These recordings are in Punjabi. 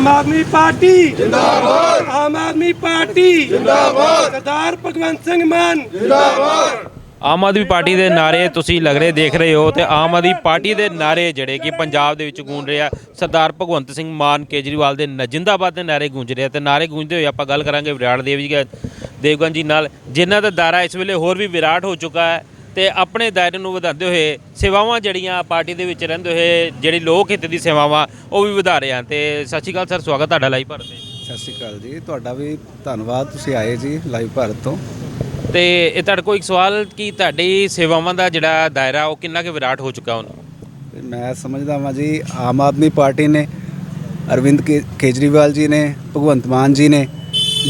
ਆਮ ਆਦਮੀ ਪਾਰਟੀ। ਜਿੰਦਾਬਾਦ। ਆਮ ਆਦਮੀ ਪਾਰਟੀ। ਜਿੰਦਾਬਾਦ। ਸਰਦਾਰ ਭਗਵੰਤ ਸਿੰਘ ਮਾਨ। ਆਮ ਆਦਮੀ ਪਾਰਟੀ ਦੇ ਨਾਰੇ ਤੁਸੀਂ ਲੱਗ ਰਹੇ ਦੇਖ ਰਹੇ ਹੋ ਤੇ ਆਮ ਆਦਮੀ ਪਾਰਟੀ ਦੇ ਨਾਰੇ ਜਿਹੜੇ ਕਿ ਪੰਜਾਬ ਦੇ ਵਿੱਚ ਗੂੰਜ ਰਹੇ ਆ। ਸਰਦਾਰ ਭਗਵੰਤ ਸਿੰਘ ਮਾਨ ਕੇਜਰੀਵਾਲ ਦੇ ਨ- ਜਿੰਦਾਬਾਦ ਦੇ ਨਾਰੇ ਗੂੰਜ ਰਹੇ ਆ ਤੇ ਨਾਰੇ ਗੂੰਜਦੇ ਹੋਏ ਆਪਾਂ ਗੱਲ ਕਰਾਂਗੇ ਵਿਰਾਟ ਦੇਵ ਜੀ ਦਾ- ਦੇਵਗਨ ਜੀ ਨਾਲ ਜਿਨ੍ਹਾਂ ਦਾ ਦਾਇਰਾ ਇਸ ਵੇਲੇ ਹੋਰ ਵੀ ਵਿਰਾਟ ਹੋ ਚੁੱਕਾ ਹੈ। ਤੇ ਆਪਣੇ ਦਾਇਰੇ ਨੂੰ ਵਧਾਉਂਦੇ ਹੋਏ ਸੇਵਾਵਾਂ ਜਿਹੜੀਆਂ ਪਾਰਟੀ ਦੇ ਵਿੱਚ ਰਹਿੰਦੇ ਹੋਏ ਜਿਹੜੀ ਲੋਕ ਹਿੱਤ ਦੀ ਸੇਵਾਵਾਂ ਉਹ ਵੀ ਵਧਾ ਰਹੇ ਆ। ਤੇ ਸਤਿ ਸ਼੍ਰੀ ਅਕਾਲ ਸਰ ਸਵਾਗਤ ਤੁਹਾਡਾ ਲਾਈਵ ਭਾਰਤ ਤੇ। ਸਤਿ ਸ਼੍ਰੀ ਅਕਾਲ ਜੀ ਤੁਹਾਡਾ ਵੀ ਧੰਨਵਾਦ ਤੁਸੀਂ ਆਏ ਜੀ ਲਾਈਵ ਭਾਰਤ ਤੋਂ। ਤੇ ਇਹ ਤੁਹਾਡੇ ਕੋਲ ਇੱਕ ਸਵਾਲ ਕਿ ਤੁਹਾਡੀ ਸੇਵਾਵਾਂ ਦਾ ਜਿਹੜਾ ਦਾਇਰਾ ਉਹ ਕਿੰਨਾ ਕੁ ਵਿਰਾਟ ਹੋ ਚੁੱਕਾ ਹੁਣ? ਤੇ ਮੈਂ ਸਮਝਦਾ ਵਾਂ ਜੀ ਆਮ ਆਦਮੀ ਪਾਰਟੀ ਨੇ ਅਰਵਿੰਦ ਕੇ- ਕੇਜਰੀਵਾਲ ਜੀ ਨੇ ਭਗਵੰਤ ਮਾਨ ਜੀ ਨੇ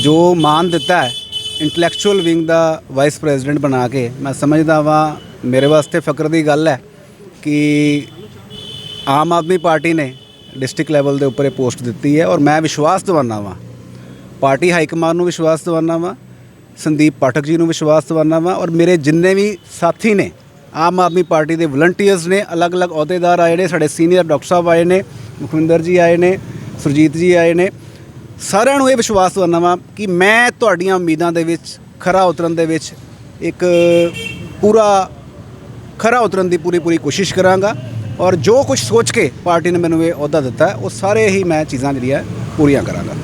ਜੋ ਮਾਨ ਦਿੱਤਾ ਹੈ ਇੰਟੈਲੈਕਚੁਅਲ ਵਿੰਗ ਦਾ ਵਾਈਸ ਪ੍ਰੈਜ਼ੀਡੈਂਟ ਬਣਾ ਕੇ ਮੈਂ ਸਮਝਦਾ ਵਾਂ, ਮੇਰੇ ਵਾਸਤੇ ਫਕਰ ਦੀ ਗੱਲ ਹੈ ਕਿ ਆਮ ਆਦਮੀ ਪਾਰਟੀ ਨੇ ਡਿਸਟ੍ਰਿਕਟ ਲੈਵਲ ਦੇ ਉੱਪਰ ਇਹ ਪੋਸਟ ਦਿੱਤੀ ਹੈ ਔਰ ਮੈਂ ਵਿਸ਼ਵਾਸ ਦਿਵਾਨਾ ਵਾਂ। ਪਾਰਟੀ ਹਾਈ ਕਮਾਂਡ ਨੂੰ ਵਿਸ਼ਵਾਸ ਦਿਵਾਨਾ ਵਾਂ, ਸੰਦੀਪ ਪਾਠਕ ਜੀ ਨੂੰ ਵਿਸ਼ਵਾਸ ਦਿਵਾਨਾ ਵਾਂ ਔਰ ਮੇਰੇ ਜਿੰਨੇ ਵੀ ਸਾਥੀ ਨੇ, ਆਮ ਆਦਮੀ ਪਾਰਟੀ ਦੇ ਵਲੰਟੀਅਰਸ ਨੇ, ਅਲੱਗ-ਅਲੱਗ ਅਹੁਦੇਦਾਰ ਆਏ ਨੇ, ਸਾਡੇ ਸੀਨੀਅਰ ਡਾਕਟਰ ਸਾਹਿਬ ਆਏ ਨੇ, ਮੁਖਵਿੰਦਰ ਜੀ ਆਏ ਨੇ, ਸੁਰਜੀਤ ਜੀ ਆਏ ਨੇ ਸਾਰਿਆਂ ਨੂੰ ਇਹ ਵਿਸ਼ਵਾਸ ਦਿਵਾਨਾ ਵਾਂ ਕਿ ਮੈਂ ਤੁਹਾਡੀਆਂ ਉਮੀਦਾਂ ਦੇ ਵਿੱਚ ਖਰਾ ਉਤਰਨ ਦੇ ਵਿੱਚ ਇੱਕ ਪੂਰਾ ਖਰਾ ਉਤਰਨ ਦੀ ਪੂਰੀ ਪੂਰੀ ਕੋਸ਼ਿਸ਼ ਕਰਾਂਗਾ ਔਰ ਜੋ ਕੁਝ ਸੋਚ ਕੇ ਪਾਰਟੀ ਨੇ ਮੈਨੂੰ ਇਹ ਅਹੁਦਾ ਦਿੱਤਾ ਉਹ ਸਾਰੇ ਹੀ ਮੈਂ ਚੀਜ਼ਾਂ ਜਿਹੜੀਆਂ ਪੂਰੀਆਂ ਕਰਾਂਗਾ।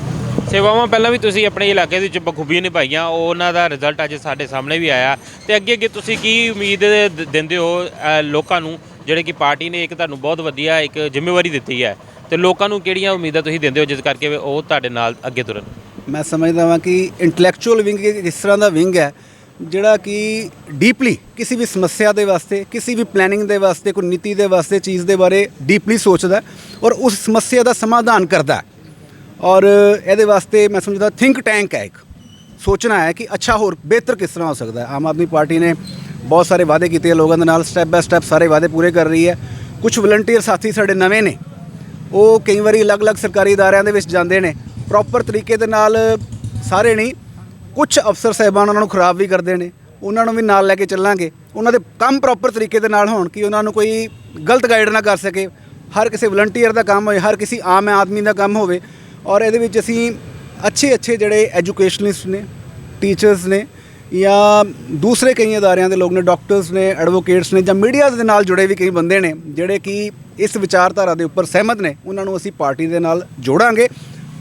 ਸੇਵਾਵਾਂ ਪਹਿਲਾਂ ਵੀ ਤੁਸੀਂ ਆਪਣੇ ਇਲਾਕੇ ਦੇ ਵਿੱਚ ਬਖੂਬੀ ਨਿਭਾਈਆਂ ਉਹਨਾਂ ਦਾ ਰਿਜ਼ਲਟ ਅੱਜ ਸਾਡੇ ਸਾਹਮਣੇ ਵੀ ਆਇਆ। ਤੇ ਅੱਗੇ ਅੱਗੇ ਤੁਸੀਂ ਕੀ ਉਮੀਦ ਦਿੰਦੇ ਹੋ ਲੋਕਾਂ ਨੂੰ, ਜਿਹੜੇ ਕਿ ਪਾਰਟੀ ਨੇ ਇੱਕ ਤੁਹਾਨੂੰ ਬਹੁਤ ਵਧੀਆ ਇੱਕ ਜ਼ਿੰਮੇਵਾਰੀ ਦਿੱਤੀ ਹੈ? ਤੇ ਲੋਕਾਂ ਨੂੰ ਕਿਹੜੀਆਂ ਉਮੀਦਾਂ ਤੁਸੀਂ ਦਿੰਦੇ ਹੋ ਜਿਸ ਕਰਕੇ ਉਹ ਤੁਹਾਡੇ ਨਾਲ ਅੱਗੇ ਤੁਰਨ? ਮੈਂ ਸਮਝਦਾ ਹਾਂ ਕਿ ਇੰਟੈਲੈਕਚੁਅਲ ਵਿੰਗ ਇਸ ਤਰ੍ਹਾਂ ਦਾ ਵਿੰਗ ਹੈ, ਜਿਹੜਾ ਕਿ ਡੀਪਲੀ ਕਿਸੇ ਵੀ ਸਮੱਸਿਆ ਦੇ ਵਾਸਤੇ, ਕਿਸੇ ਵੀ ਪਲੈਨਿੰਗ ਦੇ ਵਾਸਤੇ, ਕੋਈ ਨੀਤੀ ਦੇ ਵਾਸਤੇ, ਚੀਜ਼ ਦੇ ਬਾਰੇ ਡੀਪਲੀ ਸੋਚਦਾ ਔਰ ਉਸ ਸਮੱਸਿਆ ਦਾ ਸਮਾਧਾਨ ਕਰਦਾ ਔਰ ਇਹਦੇ ਵਾਸਤੇ ਮੈਂ ਸਮਝਦਾ ਥਿੰਕ ਟੈਂਕ ਹੈ ਇੱਕ। ਸੋਚਣਾ ਹੈ ਕਿ ਅੱਛਾ ਹੋਰ ਬਿਹਤਰ ਕਿਸ ਤਰ੍ਹਾਂ ਹੋ ਸਕਦਾ ਹੈ। ਆਮ ਆਦਮੀ ਪਾਰਟੀ ਨੇ ਬਹੁਤ ਸਾਰੇ ਵਾਅਦੇ ਕੀਤੇ ਲੋਕਾਂ ਦੇ ਨਾਲ ਸਟੈਪ ਬਾਏ ਸਟੈਪ ਸਾਰੇ ਵਾਅਦੇ ਪੂਰੇ ਕਰ ਰਹੀ ਹੈ। ਕੁਝ ਵਲੰਟੀਅਰ ਸਾਥੀ ਸਾਡੇ ਨਵੇਂ ਨੇ ਉਹ ਕਈ ਵਾਰੀ ਅਲੱਗ-ਅਲੱਗ ਸਰਕਾਰੀ ਅਦਾਰਿਆਂ ਦੇ ਵਿੱਚ ਜਾਂਦੇ ਨੇ। ਪ੍ਰੋਪਰ ਤਰੀਕੇ ਦੇ ਨਾਲ ਸਾਰੇ ਨਹੀਂ ਕੁਝ ਅਫਸਰ ਸਾਹਿਬਾਨ ਉਹਨਾਂ ਨੂੰ ਖਰਾਬ ਵੀ ਕਰਦੇ ਨੇ। ਉਹਨਾਂ ਨੂੰ ਵੀ ਨਾਲ ਲੈ ਕੇ ਚੱਲਾਂਗੇ। ਉਹਨਾਂ ਦੇ ਕੰਮ ਪ੍ਰੋਪਰ ਤਰੀਕੇ ਦੇ ਨਾਲ ਹੋਣ ਕਿ ਉਹਨਾਂ ਨੂੰ ਕੋਈ ਗਲਤ ਗਾਈਡ ਨਾ ਕਰ ਸਕੇ। ਹਰ ਕਿਸੇ ਵਲੰਟੀਅਰ ਦਾ ਕੰਮ ਹੋਵੇ ਹਰ ਕਿਸੇ ਆਮ ਆਦਮੀ ਦਾ ਕੰਮ ਹੋਵੇ। ਔਰ ਇਹਦੇ ਵਿੱਚ ਅਸੀਂ ਅੱਛੇ ਅੱਛੇ ਜਿਹੜੇ ਐਜੂਕੇਸ਼ਨਲਿਸਟ ਨੇ ਟੀਚਰਸ ਨੇ ਜਾਂ ਦੂਸਰੇ ਕਈ ਅਦਾਰਿਆਂ ਦੇ ਲੋਕ ਨੇ ਡਾਕਟਰਸ ਨੇ ਐਡਵੋਕੇਟਸ ਨੇ ਜਾਂ ਮੀਡੀਆ ਦੇ ਨਾਲ ਜੁੜੇ ਵੀ ਕਈ ਬੰਦੇ ਨੇ ਜਿਹੜੇ ਕਿ ਇਸ ਵਿਚਾਰਧਾਰਾ ਦੇ ਉੱਪਰ ਸਹਿਮਤ ਨੇ ਉਹਨਾਂ ਨੂੰ ਅਸੀਂ ਪਾਰਟੀ ਦੇ ਨਾਲ ਜੋੜਾਂਗੇ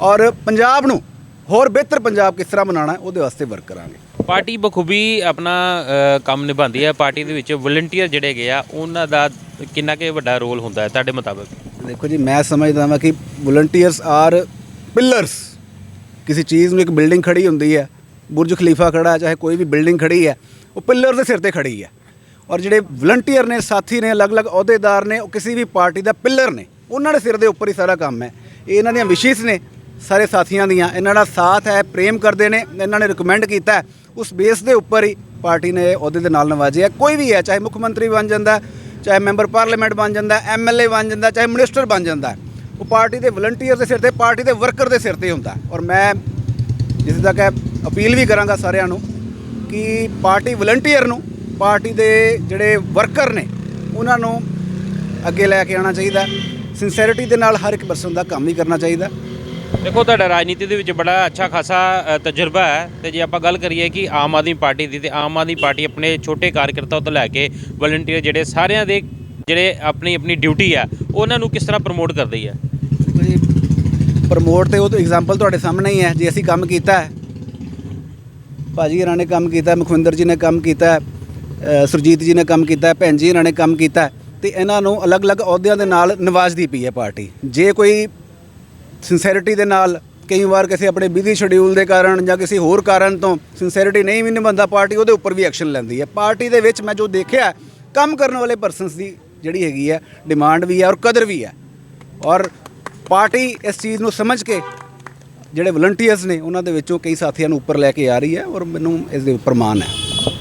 ਔਰ ਪੰਜਾਬ ਨੂੰ ਹੋਰ ਬਿਹਤਰ ਪੰਜਾਬ ਕਿਸ ਤਰ੍ਹਾਂ ਬਣਾਉਣਾ ਉਹਦੇ ਵਾਸਤੇ ਵਰਕ ਕਰਾਂਗੇ। ਪਾਰਟੀ ਬਖੂਬੀ ਆਪਣਾ ਕੰਮ ਨਿਭਾਉਂਦੀ ਹੈ। ਪਾਰਟੀ ਦੇ ਵਿੱਚ ਵਲੰਟੀਅਰ ਜਿਹੜੇ ਹੈਗੇ ਆ ਉਹਨਾਂ ਦਾ ਕਿੰਨਾ ਕੁ ਵੱਡਾ ਰੋਲ ਹੁੰਦਾ ਹੈ ਤੁਹਾਡੇ ਮੁਤਾਬਕ? ਦੇਖੋ ਜੀ ਮੈਂ ਸਮਝਦਾ ਹਾਂ ਕਿ ਵਲੰਟੀਅਰਸ ਆਰ ਪਿਲਰਸ ਕਿਸੇ ਚੀਜ਼ ਨੂੰ ਇੱਕ ਬਿਲਡਿੰਗ ਖੜੀ ਹੁੰਦੀ ਹੈ ਬੁਰਜ ਖਲੀਫਾ ਖੜਾ ਹੈ, ਚਾਹੇ ਕੋਈ ਵੀ ਬਿਲਡਿੰਗ ਖੜੀ ਹੈ, ਉਹ ਪਿੱਲਰ ਦੇ ਸਿਰ ਤੇ ਖੜੀ ਹੈ। ਔਰ ਜਿਹੜੇ ਵਲੰਟੀਅਰ ਨੇ, ਸਾਥੀ ਨੇ, ਅਲੱਗ-ਅਲੱਗ ਅਹੁਦੇਦਾਰ ਨੇ, ਉਹ ਕਿਸੇ ਵੀ ਪਾਰਟੀ ਦਾ ਪਿੱਲਰ ਨੇ, ਉਹਨਾਂ ਦੇ ਸਿਰ ਦੇ ਉੱਪਰ ਹੀ ਸਾਰਾ ਕੰਮ ਹੈ। ਇਹ ਇਹਨਾਂ ਦੀਆਂ ਵਿਸ਼ੇਸ਼ ਨੇ, ਸਾਰੇ ਸਾਥੀਆਂ ਦੀਆਂ। ਇਹਨਾਂ ਦਾ ਸਾਥ ਹੈ, ਪ੍ਰੇਮ ਕਰਦੇ ਨੇ, ਇਹਨਾਂ ਨੇ ਰਿਕਮੈਂਡ ਕੀਤਾ ਉਸ ਬੇਸ ਦੇ ਉੱਪਰ ਹੀ ਪਾਰਟੀ ਨੇ ਇਹ ਅਹੁਦੇ ਦੇ ਨਾਲ ਨਵਾਜਿਆ ਕੋਈ ਵੀ ਹੈ, ਚਾਹੇ ਮੁੱਖ ਮੰਤਰੀ ਬਣ ਜਾਂਦਾ ਚਾਹੇ ਮੈਂਬਰ ਪਾਰਲੀਮੈਂਟ ਬਣ ਜਾਂਦਾ ਐਮਐਲਏ ਬਣ ਜਾਂਦਾ ਚਾਹੇ ਮਿਨਿਸਟਰ ਬਣ ਜਾਂਦਾ ਉਹ ਪਾਰਟੀ ਦੇ ਵਲੰਟੀਅਰ ਦੇ ਸਿਰ ਤੇ, ਪਾਰਟੀ ਦੇ ਵਰਕਰ ਦੇ ਸਿਰ ਤੇ ਹੁੰਦਾ ਔਰ ਮੈਂ, ਜਿਸ ਤੱਕ ਹੈ ਅਪੀਲ ਵੀ ਕਰਾਂਗਾ ਸਾਰਿਆਂ ਨੂੰ ਕਿ ਪਾਰਟੀ ਵਲੰਟੀਅਰ ਨੂੰ ਪਾਰਟੀ ਦੇ ਜਿਹੜੇ ਵਰਕਰ ਨੇ ਉਹਨਾਂ ਨੂੰ ਅੱਗੇ ਲੈ ਕੇ ਆਉਣਾ ਚਾਹੀਦਾ। ਸਿੰਸੈਰਿਟੀ ਦੇ ਨਾਲ ਹਰ ਇੱਕ ਪਰਸਨ ਦਾ ਕੰਮ ਹੀ ਕਰਨਾ ਚਾਹੀਦਾ। ਦੇਖੋ ਤੁਹਾਡਾ ਰਾਜਨੀਤੀ ਦੇ ਵਿੱਚ ਬੜਾ ਅੱਛਾ ਖਾਸਾ ਤਜਰਬਾ ਹੈ ਤੇ ਜੇ ਆਪਾਂ ਗੱਲ ਕਰੀਏ ਕਿ ਆਮ ਆਦਮੀ ਪਾਰਟੀ ਦੀ ਤੇ ਆਮ ਆਦਮੀ ਪਾਰਟੀ ਆਪਣੇ ਛੋਟੇ ਕਾਰਜਕਰਤਾਓ ਤੋਂ ਲੈ ਕੇ ਵਲੰਟੀਅਰ ਜਿਹੜੇ ਸਾਰਿਆਂ ਦੇ ਜਿਹੜੇ ਆਪਣੀ ਆਪਣੀ ਡਿਊਟੀ ਆ ਉਹਨਾਂ ਨੂੰ ਕਿਸ ਤਰ੍ਹਾਂ ਪ੍ਰਮੋਟ ਕਰਦੀ ਹੈ ਪ੍ਰਮੋਟ ਤੇ ਉਹ ਤਾਂ ਐਗਜ਼ਾਮਪਲ ਤੁਹਾਡੇ ਸਾਹਮਣੇ ਹੀ ਹੈ। ਜੇ ਅਸੀਂ ਕੰਮ ਕੀਤਾ ਹੈ ਭਾਜੀ ਇਹਨਾਂ ਨੇ ਕੰਮ ਕੀਤਾ, ਮੁਖਵਿੰਦਰ ਜੀ ਨੇ ਕੰਮ ਕੀਤਾ ਸੁਰਜੀਤ ਜੀ ਨੇ ਕੰਮ ਕੀਤਾ, ਭੈਣ ਜੀ ਇਹਨਾਂ ਨੇ ਕੰਮ ਕੀਤਾ ਹੈ ਤੇ ਇਹਨਾਂ ਨੂੰ ਅਲੱਗ-ਅਲੱਗ ਅਹੁਦਿਆਂ ਦੇ ਨਾਲ ਨਿਵਾਜਦੀ ਪਈ ਹੈ ਪਾਰਟੀ। ਜੇ ਕੋਈ ਸਿੰਸੈਰਿਟੀ ਦੇ ਨਾਲ ਕਈ ਵਾਰ ਕਿਸੇ ਆਪਣੇ ਬਿਜ਼ੀ ਸ਼ਡਿਊਲ ਦੇ ਕਾਰਨ ਜਾਂ ਕਿਸੇ ਹੋਰ ਕਾਰਨ ਤੋਂ ਸਿੰਸੈਰਿਟੀ ਨਹੀਂ ਵੀ ਨਿਭਾਉਂਦਾ ਪਾਰਟੀ, ਉਹਦੇ ਉੱਪਰ ਵੀ ਐਕਸ਼ਨ ਲੈਂਦੀ ਹੈ। ਪਾਰਟੀ ਦੇ ਵਿੱਚ ਮੈਂ ਜੋ ਦੇਖਿਆ, ਕੰਮ ਕਰਨ ਵਾਲੇ ਪਰਸਨਸ ਦੀ ਜਿਹੜੀ ਹੈਗੀ ਹੈ ਡਿਮਾਂਡ ਵੀ ਹੈ ਔਰ ਕਦਰ ਵੀ ਹੈ। ਔਰ ਪਾਰਟੀ ਇਸ ਚੀਜ਼ ਨੂੰ ਸਮਝ ਕੇ ਜਿਹੜੇ ਵਲੰਟੀਅਰਸ ਨੇ, ਉਹਨਾਂ ਦੇ ਵਿੱਚੋਂ ਕਈ ਸਾਥੀਆਂ ਨੂੰ ਉੱਪਰ ਲੈ ਕੇ ਆ ਰਹੀ ਹੈ ਔਰ ਮੈਨੂੰ ਇਸ ਦੇ ਉੱਪਰ ਮਾਣ ਹੈ।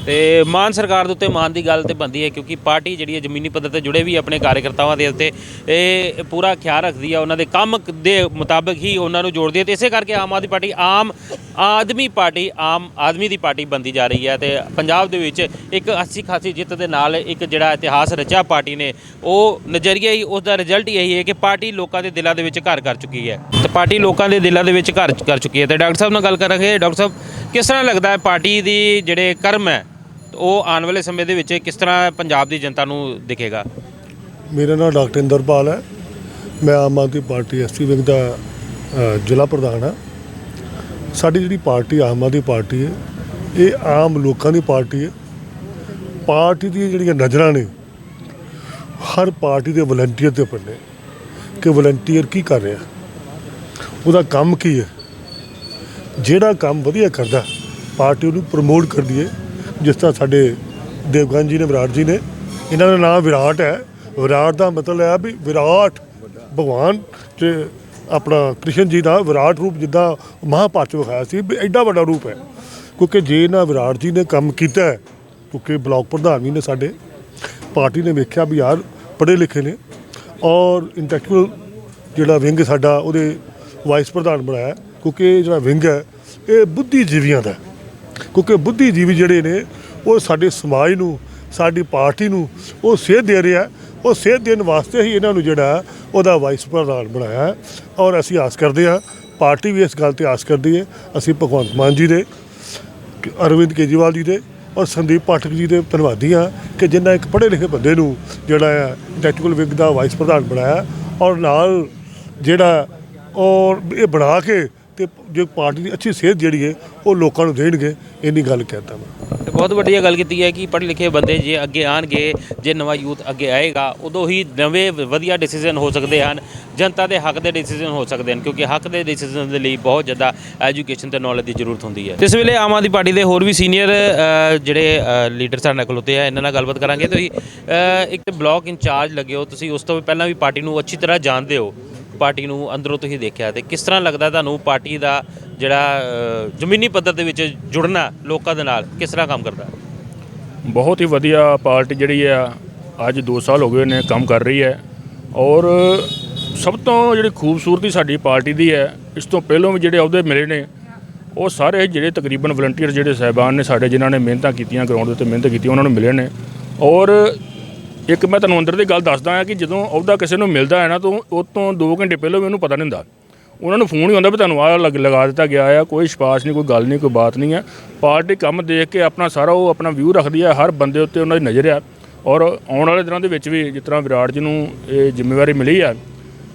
ਤੇ ਮਾਨ ਸਰਕਾਰ ਦੇ ਉੱਤੇ ਮਾਨ ਦੀ ਗੱਲ ਤੇ ਬੰਦੀ ਹੈ ਕਿਉਂਕਿ ਪਾਰਟੀ ਜਿਹੜੀ ਹੈ ਜ਼ਮੀਨੀ ਪੱਧਰ ਤੇ ਜੁੜੇ ਵੀ ਆਪਣੇ ਕਾਰਜਕਰਤਾਵਾਂ ਦੇ ਉੱਤੇ, ਇਹ ਪੂਰਾ ਖਿਆਲ ਰੱਖਦੀ ਹੈ ਉਹਨਾਂ ਦੇ ਕੰਮ ਦੇ ਮੁਤਾਬਕ ਹੀ ਉਹਨਾਂ ਨੂੰ ਜੋੜਦੀ ਹੈ ਤੇ ਇਸੇ ਕਰਕੇ ਆਮ ਆਦਮੀ ਪਾਰਟੀ, ਆਮ ਆਦਮੀ ਪਾਰਟੀ, ਆਮ ਆਦਮੀ ਦੀ ਪਾਰਟੀ ਬੰਦੀ ਜਾ ਰਹੀ ਹੈ ਤੇ ਪੰਜਾਬ ਦੇ ਵਿੱਚ ਇੱਕ ਅੱਛੀ ਖਾਸੀ ਜਿੱਤ ਦੇ ਨਾਲ ਇੱਕ ਜਿਹੜਾ ਇਤਿਹਾਸ ਰਚਿਆ ਪਾਰਟੀ ਨੇ, ਉਹ ਨਜ਼ਰੀਆ ਹੀ, ਉਸ ਦਾ ਰਿਜ਼ਲਟ ਹੀ ਇਹੀ ਹੈ ਕਿ ਪਾਰਟੀ ਲੋਕਾਂ ਦੇ ਦਿਲਾਂ ਦੇ ਵਿੱਚ ਘਰ ਕਰ ਚੁੱਕੀ ਹੈ। ਤੇ ਪਾਰਟੀ ਲੋਕਾਂ ਦੇ ਦਿਲਾਂ ਦੇ ਵਿੱਚ ਘਰ ਕਰ ਚੁੱਕੀ ਹੈ ਤੇ ਡਾਕਟਰ ਸਾਹਿਬ ਨਾਲ ਗੱਲ ਕਰਾਂਗੇ। ਡਾਕਟਰ ਸਾਹਿਬ, ਕਿਸ ਤਰ੍ਹਾਂ ਲੱਗਦਾ ਹੈ ਪਾਰਟੀ ਦੀ ਜਿਹੜੇ ਕਰਮ ਹੈ ਉਹ ਆਉਣ ਵਾਲੇ ਸਮੇਂ ਦੇ ਵਿੱਚ ਕਿਸ ਤਰ੍ਹਾਂ ਪੰਜਾਬ ਦੀ ਜਨਤਾ ਨੂੰ ਦਿਖੇਗਾ? ਮੇਰਾ ਨਾਮ ਡਾਕਟਰ ਇੰਦਰਪਾਲ ਹੈ। ਮੈਂ Aam Aadmi Party ST wing ਦਾ ਅ, ਜ਼ਿਲ੍ਹਾ ਪ੍ਰਧਾਨ ਹਾਂ। ਸਾਡੀ ਜਿਹੜੀ ਪਾਰਟੀ ਆਮ ਆਦਮੀ ਪਾਰਟੀ ਹੈ ਇਹ ਆਮ ਲੋਕਾਂ ਦੀ ਪਾਰਟੀ ਹੈ। ਪਾਰਟੀ ਦੀਆਂ ਜਿਹੜੀਆਂ ਨਜ਼ਰਾਂ ਨੇ ਹਰ ਪਾਰਟੀ ਦੇ ਵਲੰਟੀਅਰ ਦੇ ਉੱਪਰ ਨੇ ਕਿ ਵਲੰਟੀਅਰ ਕੀ ਕਰ ਰਿਹਾ। ਉਹਦਾ ਕੰਮ ਕੀ ਹੈ? ਜਿਹੜਾ ਕੰਮ ਵਧੀਆ ਕਰਦਾ ਪਾਰਟੀ ਉਹਨੂੰ ਪ੍ਰਮੋਟ ਕਰਦੀ ਹੈ। ਜਿਸ ਤਰ੍ਹਾਂ ਸਾਡੇ ਦੇਵਗਨ ਜੀ ਨੇ, ਵਿਰਾਟ ਜੀ ਨੇ, ਇਹਨਾਂ ਦਾ ਨਾਮ ਵਿਰਾਟ ਹੈ। ਵਿਰਾਟ ਦਾ ਮਤਲਬ ਹੈ ਵੀ ਵਿਰਾਟ ਭਗਵਾਨ ਤੇ ਆਪਣਾ ਕ੍ਰਿਸ਼ਨ ਜੀ ਦਾ ਵਿਰਾਟ ਰੂਪ ਜਿੱਦਾਂ ਮਹਾਭਾਰਤ ਵਿਖਾਇਆ ਸੀ ਵੀ ਐਡਾ ਵੱਡਾ ਰੂਪ ਹੈ। ਕਿਉਂਕਿ ਜੇ ਇਹਨਾਂ ਵਿਰਾਟ ਜੀ ਨੇ ਕੰਮ ਕੀਤਾ ਕਿਉਂਕਿ ਬਲਾਕ ਪ੍ਰਧਾਨ ਵੀ ਨੇ ਸਾਡੇ, ਪਾਰਟੀ ਨੇ ਵੇਖਿਆ ਵੀ ਯਾਰ ਪੜ੍ਹੇ ਲਿਖੇ ਨੇ ਔਰ ਇੰਟੈਲੈਕਚੁਅਲ ਜਿਹੜਾ ਵਿੰਗ ਸਾਡਾ ਉਹਦੇ ਵਾਈਸ ਪ੍ਰਧਾਨ ਬਣਾਇਆ ਕਿਉਂਕਿ ਇਹ ਜਿਹੜਾ ਵਿੰਗ ਹੈ, ਇਹ ਬੁੱਧੀਜੀਵੀਆਂ ਦਾ ਕਿਉਂਕਿ ਬੁੱਧੀਜੀਵੀ ਜਿਹੜੇ ਨੇ, ਉਹ ਸਾਡੇ ਸਮਾਜ ਨੂੰ, ਸਾਡੀ ਪਾਰਟੀ ਨੂੰ, ਉਹ ਸੇਧ ਦੇ ਰਿਹਾ ਉਹ ਸੇਧ ਦੇਣ ਵਾਸਤੇ ਹੀ ਇਹਨਾਂ ਨੂੰ ਜਿਹੜਾ ਉਹਦਾ ਵਾਈਸ ਪ੍ਰਧਾਨ ਬਣਾਇਆ ਔਰ ਅਸੀਂ ਆਸ ਕਰਦੇ ਹਾਂ, ਪਾਰਟੀ ਵੀ ਇਸ ਗੱਲ ਤੇ ਆਸ ਕਰਦੀ ਹੈ। ਅਸੀਂ ਭਗਵੰਤ ਮਾਨ ਜੀ ਦੇ, ਅਰਵਿੰਦ ਕੇਜਰੀਵਾਲ ਜੀ ਦੇ ਔਰ ਸੰਦੀਪ ਪਾਠਕ ਜੀ ਦੇ ਧੰਨਵਾਦੀ ਹਾਂ ਕਿ ਜਿਨ੍ਹਾਂ ਇੱਕ ਪੜ੍ਹੇ ਲਿਖੇ ਬੰਦੇ ਨੂੰ ਜਿਹੜਾ ਹੈ ਇੰਟੈਲੈਕਚੁਅਲ ਵਿੰਗ ਦਾ ਵਾਈਸ ਪ੍ਰਧਾਨ ਬਣਾਇਆ ਔਰ ਨਾਲ ਜਿਹੜਾ, ਔਰ ਇਹ ਬਣਾ ਕੇ ਤੇ ਜੇ ਪਾਰਟੀ ਦੀ ਅੱਛੀ ਸਿਹਤ ਜਿਹੜੀ ਹੈ, ਉਹ ਲੋਕਾਂ ਨੂੰ ਦੇਣਗੇ, ਇੰਨੀ ਗੱਲ ਕਹਿੰਦਾ ਮੈਂ। ਤੇ ਬਹੁਤ ਵੱਡੀ ਗੱਲ ਕੀਤੀ ਹੈ ਕਿ ਪੜ੍ਹੇ ਲਿਖੇ ਬੰਦੇ ਜੇ ਅੱਗੇ ਆਣਗੇ, ਜੇ ਨਵਾਂ ਯੂਥ ਅੱਗੇ ਆਏਗਾ, ਉਦੋਂ ਹੀ ਨਵੇਂ ਵਧੀਆ ਡਿਸੀਜਨ ਹੋ ਸਕਦੇ ਹਨ। ਜਨਤਾ ਦੇ ਹੱਕ ਦੇ ਡਿਸੀਜਨ ਹੋ ਸਕਦੇ ਹਨ, ਕਿਉਂਕਿ ਹੱਕ ਦੇ ਡਿਸੀਜਨ ਦੇ ਲਈ ਬਹੁਤ ਜ਼ਿਆਦਾ ਐਜੂਕੇਸ਼ਨ ਤੇ ਨੌਲੇਜ ਦੀ ਜ਼ਰੂਰਤ ਹੁੰਦੀ ਹੈ। ਇਸ ਵੇਲੇ ਆਮ ਆਦਮੀ ਪਾਰਟੀ ਦੇ ਹੋਰ ਵੀ ਸੀਨੀਅਰ ਜਿਹੜੇ ਲੀਡਰ ਸਾਡੇ ਨਾਲ ਖਲੋਤੇ ਆ, ਇਹਨਾਂ ਨਾਲ ਗੱਲਬਾਤ ਕਰਾਂਗੇ। ਤੁਸੀਂ ਇੱਕ ਬਲਾਕ ਇੰਚਾਰਜ ਲੱਗੇ ਹੋ, ਤੁਸੀਂ ਉਸ ਤੋਂ ਪਹਿਲਾਂ ਵੀ ਪਾਰਟੀ ਨੂੰ ਅੱਛੀ ਤਰ੍ਹਾਂ ਜਾਣਦੇ ਹੋ। ਪਾਰਟੀ ਨੂੰ ਅੰਦਰੋਂ ਤੁਸੀਂ ਦੇਖਿਆ ਤੇ ਕਿਸ ਤਰ੍ਹਾਂ ਲੱਗਦਾ ਤੁਹਾਨੂੰ ਪਾਰਟੀ ਦਾ ਜਿਹੜਾ ਜ਼ਮੀਨੀ ਪੱਧਰ ਦੇ ਵਿੱਚ ਜੁੜਨਾ ਲੋਕਾਂ ਦੇ ਨਾਲ? ਕਿਸ ਤਰ੍ਹਾਂ ਕੰਮ ਕਰਦਾ? ਬਹੁਤ ਹੀ ਵਧੀਆ ਪਾਰਟੀ ਜਿਹੜੀ ਆ, ਅੱਜ 2 ਸਾਲ ਹੋ ਗਏ ਨੇ ਕੰਮ ਕਰ ਰਹੀ ਹੈ। ਔਰ ਸਭ ਤੋਂ ਜਿਹੜੀ ਖੂਬਸੂਰਤੀ ਸਾਡੀ ਪਾਰਟੀ ਦੀ ਹੈ, ਇਸ ਤੋਂ ਪਹਿਲਾਂ ਵੀ ਜਿਹੜੇ ਅਹੁਦੇ ਮਿਲੇ ਨੇ, ਉਹ ਸਾਰੇ ਜਿਹੜੇ ਤਕਰੀਬਨ ਵਲੰਟੀਅਰ ਜਿਹੜੇ ਸਹਿਬਾਨ ਨੇ ਸਾਡੇ, ਜਿਨ੍ਹਾਂ ਨੇ ਮਿਹਨਤਾਂ ਕੀਤੀਆਂ ਗਰਾਊਂਡ ਦੇ ਉੱਤੇ ਮਿਹਨਤ ਕੀਤੀ, ਉਹਨਾਂ ਨੂੰ ਮਿਲੇ ਨੇ। ਔਰ ਇੱਕ ਮੈਂ ਤੁਹਾਨੂੰ ਅੰਦਰ ਦੀ ਗੱਲ ਦੱਸਦਾ ਹਾਂ ਕਿ ਜਦੋਂ ਅਹੁਦਾ ਕਿਸੇ ਨੂੰ ਮਿਲਦਾ ਹੈ ਨਾ, ਤਾਂ ਉਹ ਤੋਂ 2 ਘੰਟੇ ਪਹਿਲਾਂ ਵੀ ਉਹਨੂੰ ਪਤਾ ਨਹੀਂ ਹੁੰਦਾ। ਉਹਨਾਂ ਨੂੰ ਫੋਨ ਹੀ ਹੁੰਦਾ ਵੀ ਤੁਹਾਨੂੰ ਆਹ ਲਗਾ ਦਿੱਤਾ ਗਿਆ ਆ, ਕੋਈ ਵਿਸ਼ਵਾਸ ਨਹੀਂ, ਕੋਈ ਗੱਲ ਨਹੀਂ, ਕੋਈ ਬਾਤ ਨਹੀਂ ਹੈ ਪਾਰਟੀ ਕੰਮ ਦੇਖ ਕੇ ਆਪਣਾ ਸਾਰਾ ਉਹ ਆਪਣਾ ਵਿਊ ਰੱਖਦੀ ਹੈ ਹਰ ਬੰਦੇ ਉੱਤੇ ਉਹਨਾਂ ਦੀ ਨਜ਼ਰ ਆ। ਔਰ ਆਉਣ ਵਾਲੇ ਦਿਨਾਂ ਦੇ ਵਿੱਚ ਵੀ ਜਿਸ ਤਰ੍ਹਾਂ ਵਿਰਾਟ ਜੀ ਨੂੰ ਇਹ ਜ਼ਿੰਮੇਵਾਰੀ ਮਿਲੀ ਆ,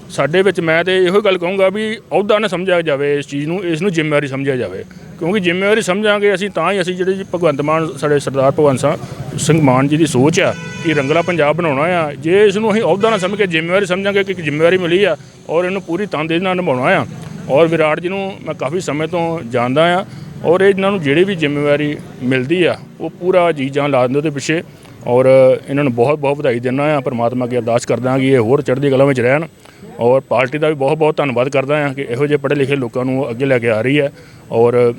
ਸਾਡੇ ਵਿੱਚ ਮੈਂ ਤੇ ਇਹੋ ਗੱਲ ਕਹੂੰਗਾ ਵੀ ਅਹੁਦਾ ਨਾ ਸਮਝਿਆ ਜਾਵੇ ਇਸ ਚੀਜ਼ ਨੂੰ, ਇਸ ਨੂੰ ਜ਼ਿੰਮੇਵਾਰੀ ਸਮਝਿਆ ਜਾਵੇ। ਕਿਉਂਕਿ ਜ਼ਿੰਮੇਵਾਰੀ ਸਮਝਾਂਗੇ ਅਸੀਂ, ਤਾਂ ਹੀ ਅਸੀਂ ਜਿਹੜੇ ਜੀ ਭਗਵੰਤ ਮਾਨ, ਸਾਡੇ ਸਰਦਾਰ ਭਗਵੰਤ ਸਿੰਘ- ਸਿੰਘ ਮਾਨ ਜੀ ਦੀ ਸੋਚ ਆ ਕਿ ਰੰਗਲਾ ਪੰਜਾਬ ਬਣਾਉਣਾ ਆ। ਜੇ ਇਸ ਨੂੰ ਅਸੀਂ ਅਹੁਦਾ ਨਾ ਸਮਝ ਕੇ ਜ਼ਿੰਮੇਵਾਰੀ ਸਮਝਾਂਗੇ ਕਿ ਇੱਕ ਜ਼ਿੰਮੇਵਾਰੀ ਮਿਲੀ ਆ ਔਰ ਇਹਨੂੰ ਪੂਰੀ ਤਨਦੇਹੀ ਨਾਲ ਨਿਭਾਉਣਾ ਆ। ਔਰ ਵਿਰਾਟ ਜੀ ਨੂੰ ਮੈਂ ਕਾਫੀ ਸਮੇਂ ਤੋਂ ਜਾਣਦਾ ਆ ਔਰ ਇਹਨਾਂ ਨੂੰ ਜਿਹੜੀ ਵੀ ਜ਼ਿੰਮੇਵਾਰੀ ਮਿਲਦੀ ਆ, ਉਹ ਪੂਰਾ ਜੀ ਜਾਨ ਲਾ ਦਿੰਦੇ ਉਹਦੇ ਪਿੱਛੇ। ਔਰ ਇਹਨਾਂ ਨੂੰ ਬਹੁਤ ਬਹੁਤ ਵਧਾਈ ਦਿੰਦਾ ਹਾਂ, ਪਰਮਾਤਮਾ ਅੱਗੇ ਅਰਦਾਸ ਕਰਦਾ ਹਾਂ ਕਿ ਇਹ ਹੋਰ ਚੜ੍ਹਦੀ ਕਲਾ ਵਿੱਚ ਰਹਿਣ। ਔਰ ਪਾਰਟੀ ਦਾ ਵੀ ਬਹੁਤ ਬਹੁਤ ਧੰਨਵਾਦ ਕਰਦਾ ਹਾਂ ਕਿ ਇਹੋ ਜਿਹੇ ਪੜ੍ਹੇ ਲਿਖੇ ਲੋਕਾਂ ਨੂੰ ਅੱਗੇ ਲੈ ਕੇ ਆ ਰਹੀ ਹੈ। ਔਰ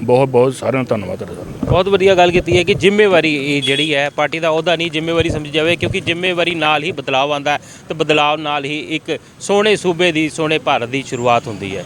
ਬਹੁਤ ਬਹੁਤ ਸਾਰਿਆਂ ਦਾ ਧੰਨਵਾਦ ਕਰਦਾ ਬਹੁਤ ਵਧੀਆ ਗੱਲ ਕੀਤੀ ਹੈ ਕਿ ਜ਼ਿੰਮੇਵਾਰੀ ਜਿਹੜੀ ਹੈ, ਪਾਰਟੀ ਦਾ ਉਹਦਾ ਨਹੀਂ, ਜ਼ਿੰਮੇਵਾਰੀ ਸਮਝੀ ਜਾਵੇ, ਕਿਉਂਕਿ ਜ਼ਿੰਮੇਵਾਰੀ ਨਾਲ ਹੀ ਬਦਲਾਅ ਆਉਂਦਾ ਹੈ ਤੇ ਬਦਲਾਅ ਨਾਲ ਹੀ ਇੱਕ ਸੋਹਣੇ ਸੂਬੇ ਦੀ, ਸੋਹਣੇ ਭਾਰਤ ਦੀ ਸ਼ੁਰੂਆਤ ਹੁੰਦੀ ਹੈ।